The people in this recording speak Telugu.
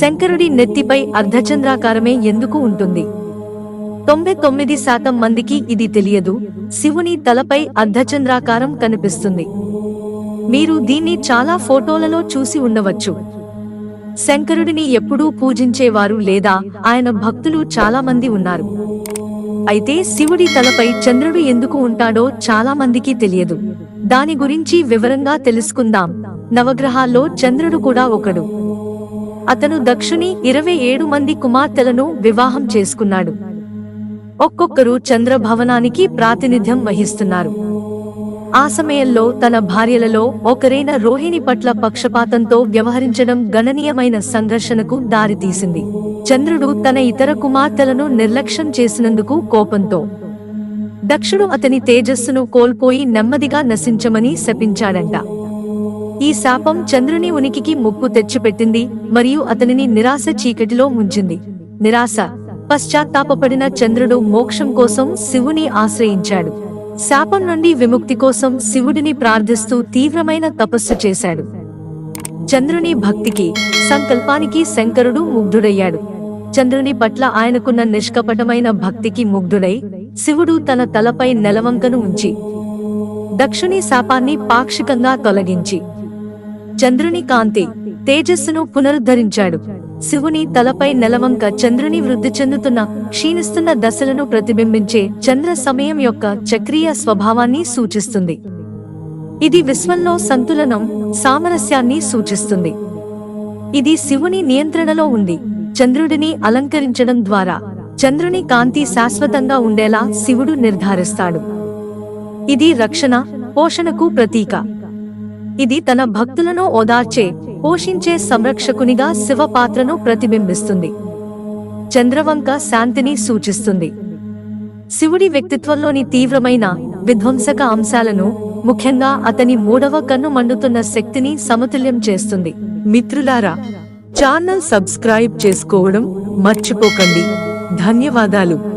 శంకరుడి నెత్తిపై అర్ధచంద్రాకారమే ఎందుకు ఉంటుంది? తొంభై తొమ్మిది శాతం మందికి ఇది తెలియదు. శివుని తలపై అర్ధచంద్రాకారం కనిపిస్తుంది. మీరు దీన్ని చాలా ఫోటోలలో చూసి ఉండవచ్చు. శంకరుడిని ఎప్పుడూ పూజించేవారు లేదా ఆయన భక్తులు చాలా మంది ఉన్నారు. అయితే శివుడి తలపై చంద్రుడు ఎందుకు ఉంటాడో చాలా మందికి తెలియదు. దాని గురించి వివరంగా తెలుసుకుందాం. నవగ్రహాల్లో చంద్రుడు కూడా ఒకడు. అతను దక్షుని ఇరవై ఏడు మంది కుమార్తెలను వివాహం చేసుకున్నాడు. ఒక్కొక్కరు చంద్రభవనానికి ప్రాతినిధ్యం వహిస్తున్నారు. ఆ సమయంలో తన భార్యలలో ఒకరైన రోహిణి పట్ల పక్షపాతంతో వ్యవహరించడం గణనీయమైన సంఘర్షణకు దారితీసింది చంద్రుడు తన ఇతర కుమార్తెలను నిర్లక్ష్యం చేసినందుకు కోపంతో దక్షుడు అతని తేజస్సును కోల్పోయి నెమ్మదిగా నశించమని శపించాడంట. ఈ శాపం చంద్రుని ఉనికికి ముప్పు తెచ్చిపెట్టింది మరియు అతనిని నిరాశ చీకటిలో ముంచింది. నిరాశ పశ్చాత్తాపపడిన చంద్రుడు మోక్షం కోసం శివుని ఆశ్రయించాడు. శాపం నుండి విముక్తి కోసం శివుడిని ప్రార్థిస్తూ తీవ్రమైన తపస్సు చేశాడు. చంద్రుని భక్తికి సంకల్పానికి శంకరుడు ముగ్ధుడయ్యాడు. చంద్రుని పట్ల ఆయనకున్న నిష్కపటమైన భక్తికి ముగ్ధుడై శివుడు తన తలపై నెలవంకను ఉంచి దక్షుని శాపాన్ని పాక్షికంగా తొలగించి చంద్రుని కాంతి తేజస్సును పునరుద్ధరించాడు. శివుని తలపై నెలవంక చంద్రుని వృద్ధి చెందుతున్న క్షీణిస్తున్న దశలను ప్రతిబింబించే చంద్ర సమయం యొక్క చక్రీయ స్వభావాన్ని సూచిస్తుంది. ఇది విశ్వంలో సంతులనం సామరస్యాన్ని సూచిస్తుంది. ఇది శివుని నియంత్రణలో ఉంది. చంద్రుడిని అలంకరించడం ద్వారా చంద్రుని కాంతి శాశ్వతంగా ఉండేలా శివుడు నిర్ధారిస్తాడు. ఇది రక్షణ పోషణకు ప్రతీక. ఇది తన భక్తులను ఓదార్చే పోషించే సంరక్షకునిగా శివ పాత్రను ప్రతిబింబిస్తుంది. చంద్రవంక శాంతిని సూచిస్తుంది. శివుడి వ్యక్తిత్వంలోని తీవ్రమైన విధ్వంసక అంశాలను ముఖ్యంగా అతని మూడవ కన్ను మండుతున్న శక్తిని సమతుల్యం చేస్తుంది. మిత్రులారా ఛానల్ సబ్స్క్రైబ్ చేసుకోవడం మర్చిపోకండి. ధన్యవాదాలు.